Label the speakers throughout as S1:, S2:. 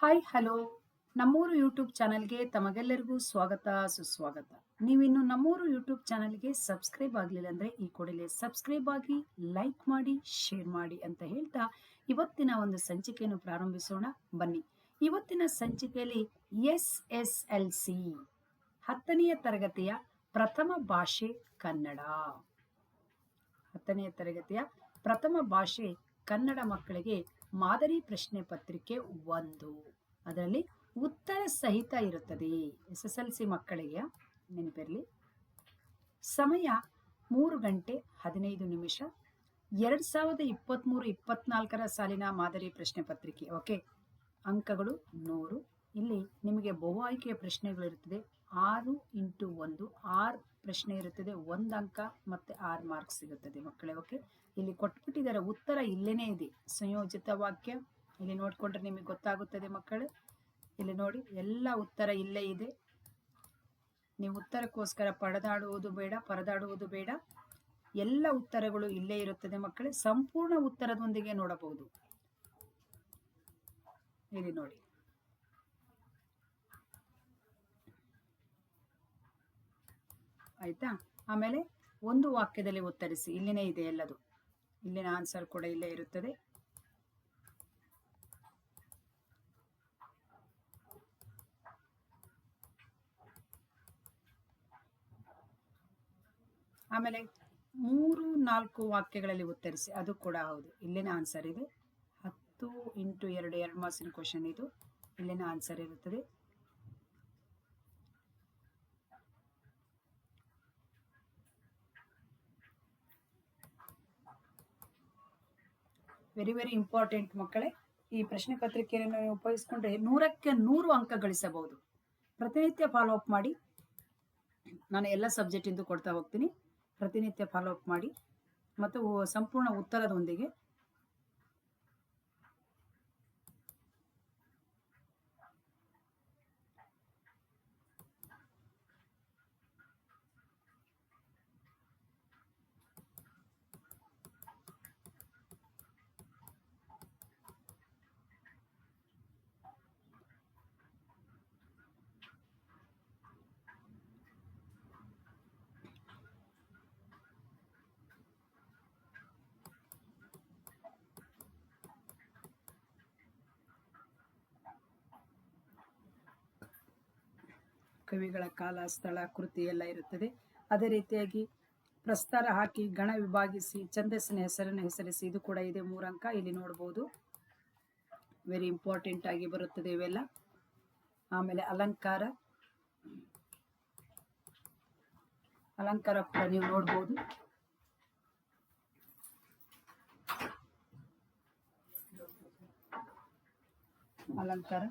S1: Hi hello ನಮ್ಮೂರು YouTube ಚಾನಲ್ಗೆ ತಮಗೆಲ್ಲರಿಗೂ ಸ್ವಾಗತ, ಸುಸ್ವಾಗತ. ನೀವಿನ್ನು ನಮ್ಮೂರು ಯೂಟ್ಯೂಬ್ ಚಾನಲ್ಗೆ ಸಬ್ಸ್ಕ್ರೈಬ್ ಆಗಲಿಲ್ಲ ಅಂದರೆ ಈ ಕೂಡಲೇ ಸಬ್ಸ್ಕ್ರೈಬ್ ಆಗಿ ಲೈಕ್ ಮಾಡಿ ಶೇರ್ ಮಾಡಿ ಅಂತ ಹೇಳ್ತಾ ಇವತ್ತಿನ ಒಂದು ಸಂಚಿಕೆಯನ್ನು ಪ್ರಾರಂಭಿಸೋಣ. ಬನ್ನಿ. ಇವತ್ತಿನ ಸಂಚಿಕೆಯಲ್ಲಿ ಎಸ್ ಎಸ್ ಎಲ್ ಸಿ ಹತ್ತನೆಯ ತರಗತಿಯ ಪ್ರಥಮ ಭಾಷೆ ಕನ್ನಡ. ಹತ್ತನೆಯ ತರಗತಿಯ ಪ್ರಥಮ ಭಾಷೆ ಕನ್ನಡ ಮಕ್ಕಳಿಗೆ ಮಾದರಿ ಪ್ರಶ್ನೆ ಪತ್ರಿಕೆ ಒಂದು. ಅದರಲ್ಲಿ ಉತ್ತರ ಸಹಿತ ಇರುತ್ತದೆ. ಎಸ್ ಎಸ್ ಎಲ್ ಸಿ ಮಕ್ಕಳಿಗೆ ನೆನಪಿರಲಿ. ಸಮಯ ಮೂರು ಗಂಟೆ ಹದಿನೈದು ನಿಮಿಷ. ಎರಡು ಸಾವಿರದ ಇಪ್ಪತ್ತ್ಮೂರು ಇಪ್ಪತ್ನಾಲ್ಕರ ಸಾಲಿನ ಮಾದರಿ ಪ್ರಶ್ನೆ ಪತ್ರಿಕೆ. ಓಕೆ. ಅಂಕಗಳು ನೂರು. ಇಲ್ಲಿ ನಿಮಗೆ ಬಹು ಆಯ್ಕೆಯ ಪ್ರಶ್ನೆಗಳಿರುತ್ತದೆ ಆರು ಇಂಟು ಒಂದು, ಆರು ಪ್ರಶ್ನೆ ಇರುತ್ತದೆ, ಒಂದು ಅಂಕ ಮತ್ತು ಆರು ಮಾರ್ಕ್ ಸಿಗುತ್ತದೆ ಮಕ್ಕಳೇ ಓಕೆ ಇಲ್ಲಿ ಕೊಟ್ಬಿಟ್ಟಿದ್ದಾರೆ, ಉತ್ತರ ಇಲ್ಲೇನೇ ಇದೆ, ಸಂಯೋಜಿತ ವಾಕ್ಯ. ಇಲ್ಲಿ ನೋಡಿಕೊಂಡ್ರೆ ನಿಮಗೆ ಗೊತ್ತಾಗುತ್ತದೆ ಮಕ್ಕಳು. ಇಲ್ಲಿ ನೋಡಿ, ಎಲ್ಲ ಉತ್ತರ ಇಲ್ಲೇ ಇದೆ. ನೀವು ಉತ್ತರಕ್ಕೋಸ್ಕರ ಪಡೆದಾಡುವುದು ಬೇಡ, ಪರದಾಡುವುದು ಬೇಡ. ಎಲ್ಲ ಉತ್ತರಗಳು ಇಲ್ಲೇ ಇರುತ್ತದೆ ಮಕ್ಕಳೇ. ಸಂಪೂರ್ಣ ಉತ್ತರದೊಂದಿಗೆ ನೋಡಬಹುದು. ಇಲ್ಲಿ ನೋಡಿ. ಆಯ್ತಾ? ಆಮೇಲೆ ಒಂದು ವಾಕ್ಯದಲ್ಲಿ ಉತ್ತರಿಸಿ. ಇಲ್ಲಿನೇ ಇದೆ ಎಲ್ಲದು. ಇಲ್ಲಿನ ಆನ್ಸರ್ ಕೂಡ ಇಲ್ಲೇ ಇರುತ್ತದೆ. ಆಮೇಲೆ ಮೂರು, ನಾಲ್ಕು ವಾಕ್ಯಗಳಲ್ಲಿ ಉತ್ತರಿಸಿ. ಅದು ಕೂಡ ಹೌದು. ಇಲ್ಲಿನ ಆನ್ಸರ್ ಇದೆ. ಹತ್ತು ಇಂಟು ಎರಡು ಎರಡು ಮಾರ್ಕ್ಸಿನ ಕ್ವಶನ್ ಇದು. ಇಲ್ಲಿನ ಆನ್ಸರ್ ಇರುತ್ತದೆ. ವೆರಿ ವೆರಿ ಇಂಪಾರ್ಟೆಂಟ್ ಮಕ್ಕಳೇ, ಈ ಪ್ರಶ್ನೆ ಪತ್ರಿಕೆಯನ್ನು ನೀವು ಉಪಯೋಗಿಸ್ಕೊಂಡ್ರೆ ನೂರಕ್ಕೆ ನೂರು ಅಂಕ ಗಳಿಸಬಹುದು. ಪ್ರತಿನಿತ್ಯ ಫಾಲೋ ಅಪ್ ಮಾಡಿ. ನಾನು ಎಲ್ಲ ಸಬ್ಜೆಕ್ಟಿಂದು ಕೊಡ್ತಾ ಹೋಗ್ತೀನಿ. ಪ್ರತಿನಿತ್ಯ ಫಾಲೋ ಅಪ್ ಮಾಡಿ. ಮತ್ತು ಸಂಪೂರ್ಣ ಉತ್ತರದೊಂದಿಗೆ ಕವಿಗಳ ಕಾಲ, ಸ್ಥಳ, ಕೃತಿ ಎಲ್ಲ ಇರುತ್ತದೆ. ಅದೇ ರೀತಿಯಾಗಿ ಪ್ರಸ್ತಾರ ಹಾಕಿ ಗಣ ವಿಭಾಗಿಸಿ ಛಂದಸ್ಸಿನ ಹೆಸರನ್ನು ಹೆಸರಿಸಿ ಇದು ಕೂಡ ಇದೆ ಮೂರಂಕ. ಇಲ್ಲಿ ನೋಡಬಹುದು ವೆರಿ ಇಂಪಾರ್ಟೆಂಟ್ ಆಗಿ ಬರುತ್ತದೆ ಇವೆಲ್ಲ. ಆಮೇಲೆ ಅಲಂಕಾರ. ಅಲಂಕಾರ ಕೂಡ ನೀವು ನೋಡ್ಬೋದು. ಅಲಂಕಾರ.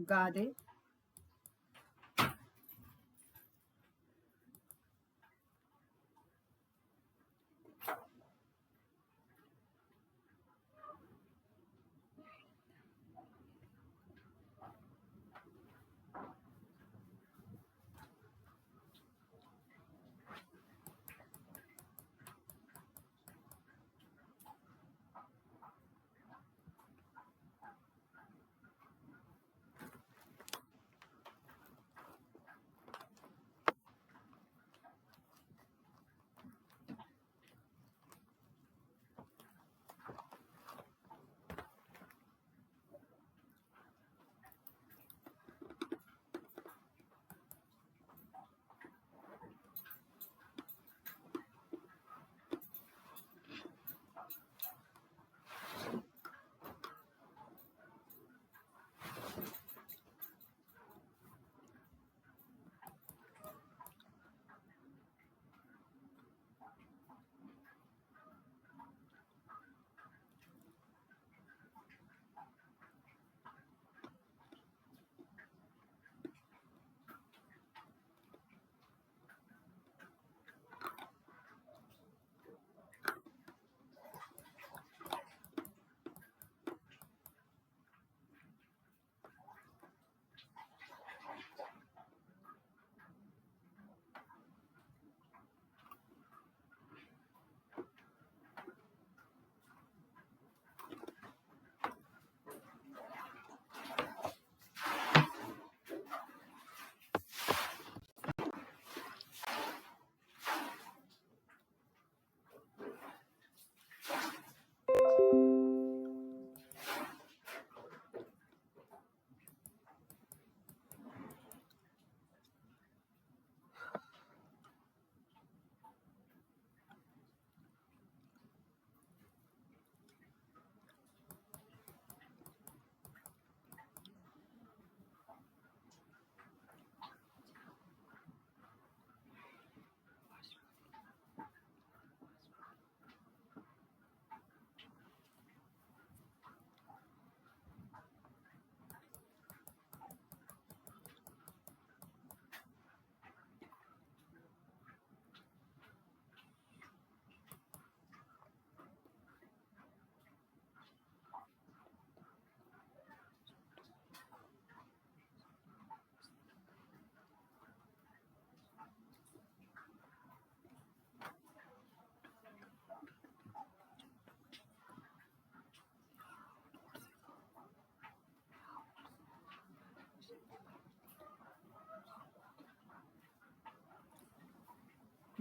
S1: गा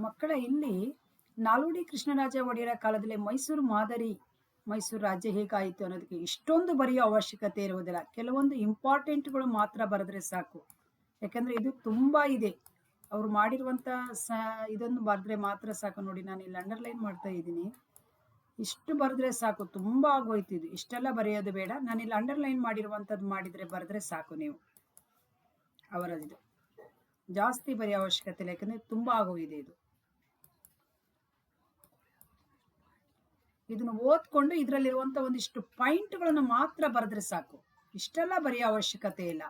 S1: ಮಕ್ಕಳ ಇಲ್ಲಿ ನಾಲ್ವಡಿ ಕೃಷ್ಣರಾಜ ಒಡೆಯರ ಕಾಲದಲ್ಲಿ ಮೈಸೂರು ಮಾದರಿ, ಮೈಸೂರು ರಾಜ್ಯ ಹೇಗಾಯಿತು ಅನ್ನೋದಕ್ಕೆ ಇಷ್ಟೊಂದು ಬರೆಯೋ ಅವಶ್ಯಕತೆ ಇರುವುದಿಲ್ಲ. ಕೆಲವೊಂದು ಇಂಪಾರ್ಟೆಂಟ್ಗಳು ಮಾತ್ರ ಬರೆದ್ರೆ ಸಾಕು. ಯಾಕಂದ್ರೆ ಇದು ತುಂಬಾ ಇದೆ. ಅವ್ರು ಮಾಡಿರುವಂತ ಸ ಇದೊಂದು ಬರೆದ್ರೆ ಮಾತ್ರ ಸಾಕು ನೋಡಿ, ನಾನು ಇಲ್ಲಿ ಅಂಡರ್ಲೈನ್ ಮಾಡ್ತಾ ಇದ್ದೀನಿ. ಇಷ್ಟು ಬರೆದ್ರೆ ಸಾಕು, ತುಂಬಾ ಆಗೋಯ್ತು ಇದು. ಇಷ್ಟೆಲ್ಲ ಬರೆಯೋದು ಬೇಡ. ನಾನು ಇಲ್ಲಿ ಅಂಡರ್ಲೈನ್ ಮಾಡಿರುವಂಥದ್ದು ಮಾಡಿದ್ರೆ ಬರೆದ್ರೆ ಸಾಕು ನೀವು. ಅವರದ್ದು. ಜಾಸ್ತಿ ಬರೆಯೋ ಅವಶ್ಯಕತೆ ಇಲ್ಲ, ಯಾಕಂದ್ರೆ ತುಂಬಾ ಆಗೋಗಿದೆ ಇದು. ಇದನ್ನು ಓದ್ಕೊಂಡು ಇದರಲ್ಲಿರುವಂತ ಒಂದಿಷ್ಟು ಪಾಯಿಂಟ್ಗಳನ್ನು ಮಾತ್ರ ಬರೆದ್ರೆ ಸಾಕು. ಇಷ್ಟೆಲ್ಲ ಬರೆಯೋ ಅವಶ್ಯಕತೆ ಇಲ್ಲ.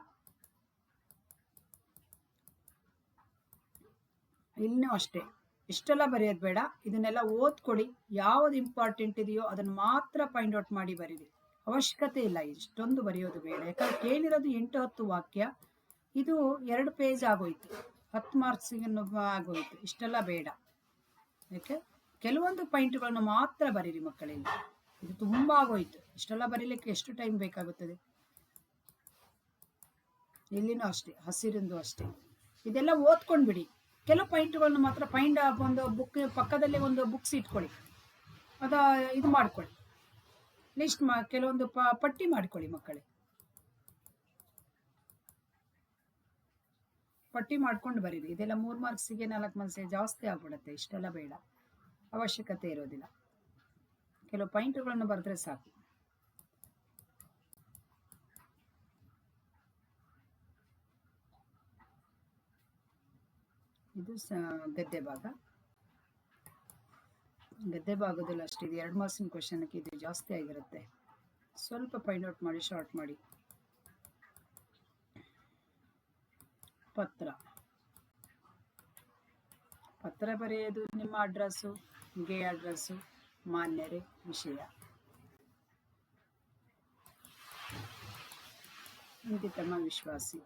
S1: ಇನ್ನೂ ಅಷ್ಟೇ. ಇಷ್ಟೆಲ್ಲ ಬರೆಯೋದು ಬೇಡ. ಇದನ್ನೆಲ್ಲ ಓದ್ಕೊಳ್ಳಿ ಯಾವ್ದು ಇಂಪಾರ್ಟೆಂಟ್ ಇದೆಯೋ ಅದನ್ನು ಮಾತ್ರ ಫೈಂಡ್ ಔಟ್ ಮಾಡಿ ಬರೀರಿ. ಅವಶ್ಯಕತೆ ಇಲ್ಲ. ಇಷ್ಟೊಂದು ಬರೆಯೋದು ಬೇಡ. ಯಾಕಂದ್ರೆ ಕೇಳಿರೋದು ಎಂಟು ಹತ್ತು ವಾಕ್ಯ. ಇದು ಎರಡು ಪೇಜ್ ಆಗೋಯ್ತು. ಹತ್ತು ಮಾರ್ಕ್ಸಿಗೆ ಆಗೋಯ್ತು. ಇಷ್ಟೆಲ್ಲ ಬೇಡ. ಯಾಕೆ ಕೆಲವೊಂದು ಪಾಯಿಂಟ್ಗಳನ್ನು ಮಾತ್ರ ಬರೀರಿ ಮಕ್ಕಳಿಗೆ ಇದು ತುಂಬಾ ಆಗೋಯ್ತು. ಇಷ್ಟೆಲ್ಲ ಬರೀಲಿಕ್ಕೆ ಎಷ್ಟು ಟೈಮ್ ಬೇಕಾಗುತ್ತದೆ? ಇಲ್ಲಿನೂ ಅಷ್ಟೇ, ಹಸಿರಿಂದು ಅಷ್ಟೇ. ಇದೆಲ್ಲ ಓದ್ಕೊಂಡು ಬಿಡಿ ಕೆಲವು ಪಾಯಿಂಟ್ಗಳನ್ನು ಮಾತ್ರ ಪೈಂಡ್ ಒಂದು ಬುಕ್ ಪಕ್ಕದಲ್ಲಿ ಒಂದು ಬುಕ್ಸ್ ಇಟ್ಕೊಳ್ಳಿ. ಅದ, ಇದು ಮಾಡ್ಕೊಳ್ಳಿ. ಲಿಸ್ಟ್ ಮಾ, ಕೆಲವೊಂದು ಪ, ಪಟ್ಟಿ ಮಾಡ್ಕೊಳ್ಳಿ ಮಕ್ಕಳೇ. ಪಟ್ಟಿ ಮಾಡ್ಕೊಂಡು ಬರೀರಿ. ಇದೆಲ್ಲ ಮೂರು ಮಾರ್ಕ್ಸಿಗೆ ನಾಲ್ಕು ಮಾರ್ಕ್ಸಿಗೆ ಜಾಸ್ತಿ ಆಗ್ಬಿಡುತ್ತೆ. ಇಷ್ಟೆಲ್ಲ ಬೇಡ. ಅವಶ್ಯಕತೆ ಇರೋದಿಲ್ಲ. ಕೆಲವು ಪಾಯಿಂಟ್ಗಳನ್ನು ಬರೆದ್ರೆ ಸಾಕು. ಇದು ಗದ್ದೆ ಭಾಗ. ಗದ್ದೆ ಭಾಗದಲ್ಲಿ ಅಷ್ಟಿದೆ ಎರಡು ಮಾಸಿನ ಕ್ವಶನ್ಗೆ ಇದು ಜಾಸ್ತಿ ಆಗಿರುತ್ತೆ. ಸ್ವಲ್ಪ ಫೈಂಡ್ ಔಟ್ ಮಾಡಿ ಶಾರ್ಟ್ ಮಾಡಿ. ಪತ್ರ. ಪತ್ರ ಬರೆಯೋದು ನಿಮ್ಮ ಅಡ್ರೆಸ್ಸು ಗೆ ಅಡ್ರೆಸ್ಸು ಮಾನ್ಯರೇ ವಿಷಯ. ಅಂಕಿತಮ್ಮ ವಿಶ್ವಾಸಿ.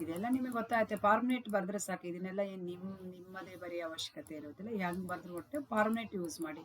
S1: ಇದೆಲ್ಲ ನಿಮಗೆ ಗೊತ್ತಾಯ್ತೆ. ಪಾರ್ಮನೆಂಟ್ ಬರೆದ್ರೆ ಸಾಕು. ಇದನ್ನೆಲ್ಲ ಏನು ನಿಮ್ಮ ನಿಮ್ಮದೇ ಬರೆಯೋ ಅವಶ್ಯಕತೆ ಇರೋದಿಲ್ಲ. ಹೆಂಗೆ ಬರೆದ್ರು ಒಟ್ಟು ಪಾರ್ಮನೆಂಟ್ ಯೂಸ್ ಮಾಡಿ.